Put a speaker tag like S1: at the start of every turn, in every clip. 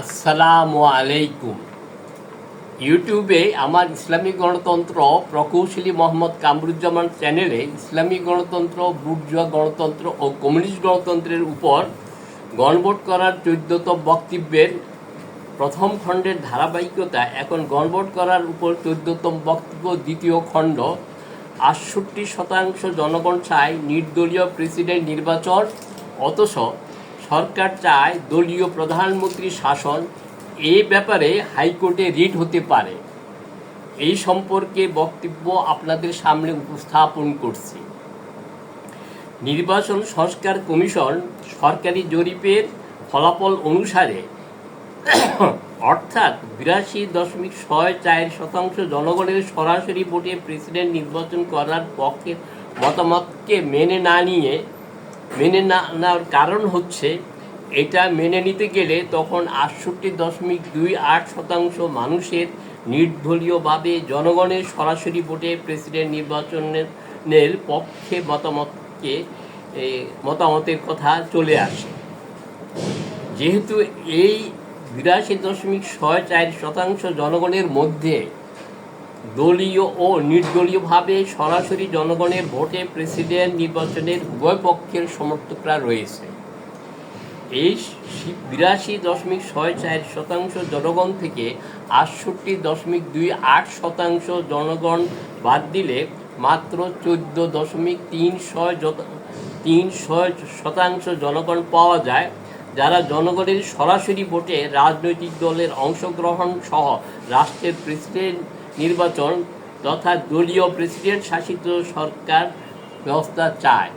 S1: আসসালামু আলাইকুম। ইউটিউবে আমার ইসলামী গণতন্ত্র প্রকৌশলী মোহাম্মদ কামরুজ্জামান চ্যানেলে ইসলামী গণতন্ত্র, বুর্জুয়া গণতন্ত্র ও কমিউনিস্ট গণতন্ত্রের উপর গণভোট করার চোদ্দতম বক্তব্যের প্রথম খণ্ডের ধারাবাহিকতা, এখন গণভোট করার উপর চোদ্দতম বক্তব্য দ্বিতীয় খণ্ড আটষট্টি শতাংশ জনগণ চায় নির্দলীয় প্রেসিডেন্ট নির্বাচন, অথচ সরকার চায় দলীয় প্রধানমন্ত্রী শাসন। এ ব্যাপারে হাইকোর্টে রিট হতে পারে। এই সম্পর্কে বক্তব্য আপনাদের সামনে উপস্থাপন করছি। নির্বাচন সংস্কার কমিশন সরকারি জরিপের ফলাফল অনুসারে অর্থাৎ বিরাশি দশমিক ছয় চার শতাংশ জনগণের সরাসরি ভোটে প্রেসিডেন্ট নির্বাচন করার পক্ষে মতামতকে মেনে না নিয়ে, মেনে না নেওয়ার কারণ হচ্ছে এটা মেনে নিতে গেলে তখন আটষট্টি দশমিক দুই আট শতাংশ মানুষের নির্দলীয়ভাবে জনগণের সরাসরি ভোটে প্রেসিডেন্ট নির্বাচনের পক্ষে মতামতকে মতামতের কথা চলে আসে। যেহেতু এই বিরাশি দশমিক ছয় চার শতাংশ জনগণের মধ্যে দলীয় ও নির্দলীয়ভাবে সরাসরি জনগণের ভোটে প্রেসিডেন্ট নির্বাচনের উভয় পক্ষের সমর্থকরা রয়েছে। এই বিরাশি দশমিক ছয় চার শতাংশ জনগণ থেকে আটষট্টি দশমিক দুই আট শতাংশ জনগণ বাদ দিলে মাত্র চোদ্দ দশমিক তিন ছয় তিন ছয় শতাংশ জনগণ পাওয়া যায়। যারা জনগণের সরাসরি ভোটে রাজনৈতিক দলের অংশগ্রহণ সহ রাষ্ট্রের প্রেসিডেন্ট নির্বাচন তথা দলীয় প্রেসিডেন্ট শাসিত সরকার ব্যবস্থা চায়।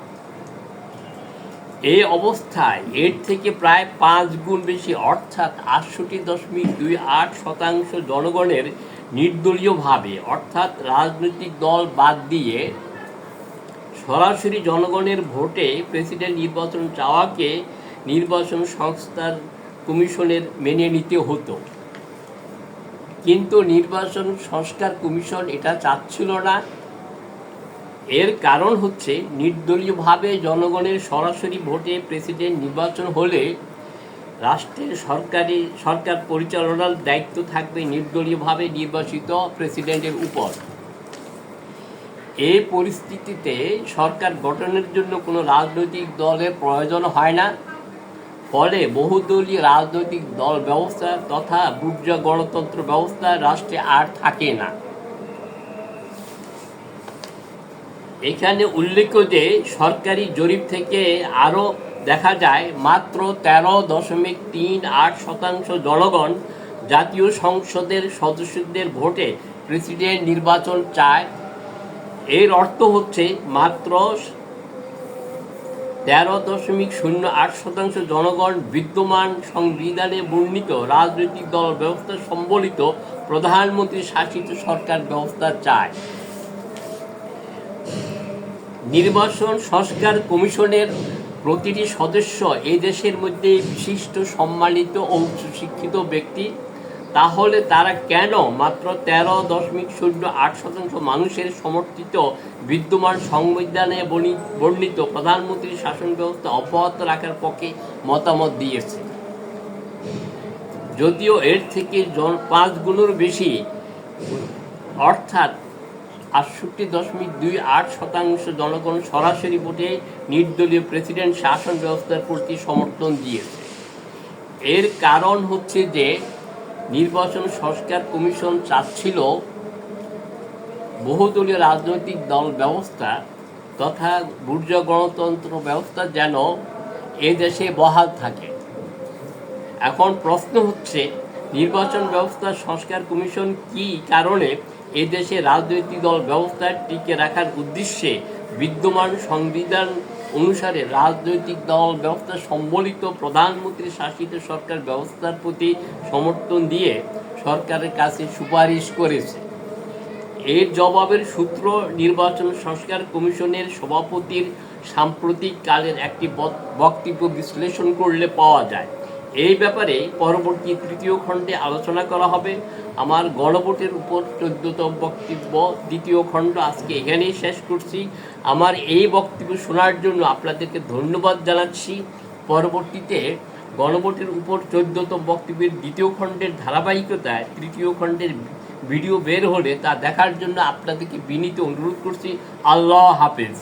S1: এই অবস্থায় এর থেকে প্রায় পাঁচ গুণ বেশি অর্থাৎ আটষট্টি দশমিক দুই আট শতাংশ জনগণের নির্দলীয়ভাবে অর্থাৎ রাজনৈতিক দল বাদ দিয়ে সরাসরি জনগণের ভোটে প্রেসিডেন্ট নির্বাচন চাওয়াকে নির্বাচন সংস্থার কমিশনের মেনে নিতে হতো। কিন্তু নির্বাচন সংস্কার কমিশন এটা চাচ্ছিল না। এর কারণ হচ্ছে নির্দলীয়ভাবে জনগণের সরাসরি ভোটে প্রেসিডেন্ট নির্বাচন হলে রাষ্ট্রের সরকারি, সরকার পরিচালনার দায়িত্ব থাকবে নির্দলীয়ভাবে নির্বাচিত প্রেসিডেন্টের উপর। এই পরিস্থিতিতে সরকার গঠনের জন্য কোনো রাজনৈতিক দলের প্রয়োজন হয় না। ফলে বহুদলীয় রাজনৈতিক দল ব্যবস্থা তথা বুর্জা গণতন্ত্র ব্যবস্থা রাষ্ট্রে আর থাকে না। এখানে উল্লেখ্য যে, সরকারি জরিপ থেকে আরও দেখা যায়, মাত্র তেরো দশমিক তিন আট শতাংশ জনগণ জাতীয় সংসদের সদস্যদের ভোটে প্রেসিডেন্ট নির্বাচন চায়। এর অর্থ হচ্ছে মাত্র তেরো দশমিক শূন্য আট শতাংশ জনগণ বিদ্যমান সংবিধানে বর্ণিত রাজনৈতিক দল ব্যবস্থা সম্বলিত প্রধানমন্ত্রী শাসিত সরকার ব্যবস্থা চায়। নির্বাচন সংস্কার কমিশনের প্রতিটি সদস্য এই দেশের মধ্যে বিশিষ্ট সম্মানিত ও উচ্চশিক্ষিত ব্যক্তি তাহলে তারা কেন মাত্র তেরো দশমিক শূন্য আট শতাংশ মানুষের সমর্থিত বিদ্যমান সংবিধানে বর্ণি- বর্ণিত প্রধানমন্ত্রীর শাসন ব্যবস্থা অব্যাহত রাখার পক্ষে মতামত দিয়েছে। যদিও এর থেকে জন, পাঁচ গুণের বেশি, অর্থাৎ আটষট্টি দশমিক দুই আট শতাংশ জনগণ সরাসরি ভোটে নির্দলীয় প্রেসিডেন্ট শাসন ব্যবস্থার প্রতি সমর্থন দিয়েছে। এর কারণ হচ্ছে যে নির্বাচন সংস্কার কমিশন চাচ্ছিল বহুদলীয় রাজনৈতিক দল ব্যবস্থা তথা বুর্জ গণতন্ত্র ব্যবস্থা যেন এ দেশে বহাল থাকে। এখন প্রশ্ন হচ্ছে, নির্বাচন ব্যবস্থা সংস্কার কমিশন কি কারণে এ দেশে রাজনৈতিক দল ব্যবস্থা টিকে রাখার উদ্দেশ্যে বিদ্যমান সংবিধান অনুসারে রাজনৈতিক দল ব্যবস্থা সম্বলিত প্রধানমন্ত্রী শাসিত সরকার ব্যবস্থার প্রতি সমর্থন দিয়ে সরকারের কাছে সুপারিশ করেছে। এর জবাবের সূত্র নির্বাচন সংস্কার কমিশনের সভাপতির সাম্প্রতিক কালের একটি বক- বক্তব্য বিশ্লেষণ করলে পাওয়া যায়। এই ব্যাপারে পরবর্তী তৃতীয় খণ্ডে আলোচনা করা হবে। আমার গণভোটের উপর চোদ্দতম বক্তব্য। দ্বিতীয় খণ্ড আজকে এখানেই শেষ করছি। আমার এই বক্তব্য শোনার জন্য আপনাদেরকে ধন্যবাদ জানাচ্ছি। পরবর্তীতে গণভোটের উপর চোদ্দতম বক্তব্যের দ্বিতীয় খণ্ডের ধারাবাহিকতায় তৃতীয় খণ্ডের ভিডিও বের হলে তা দেখার জন্য আপনাদেরকে বিনীত অনুরোধ করছি। আল্লাহ হাফেজ।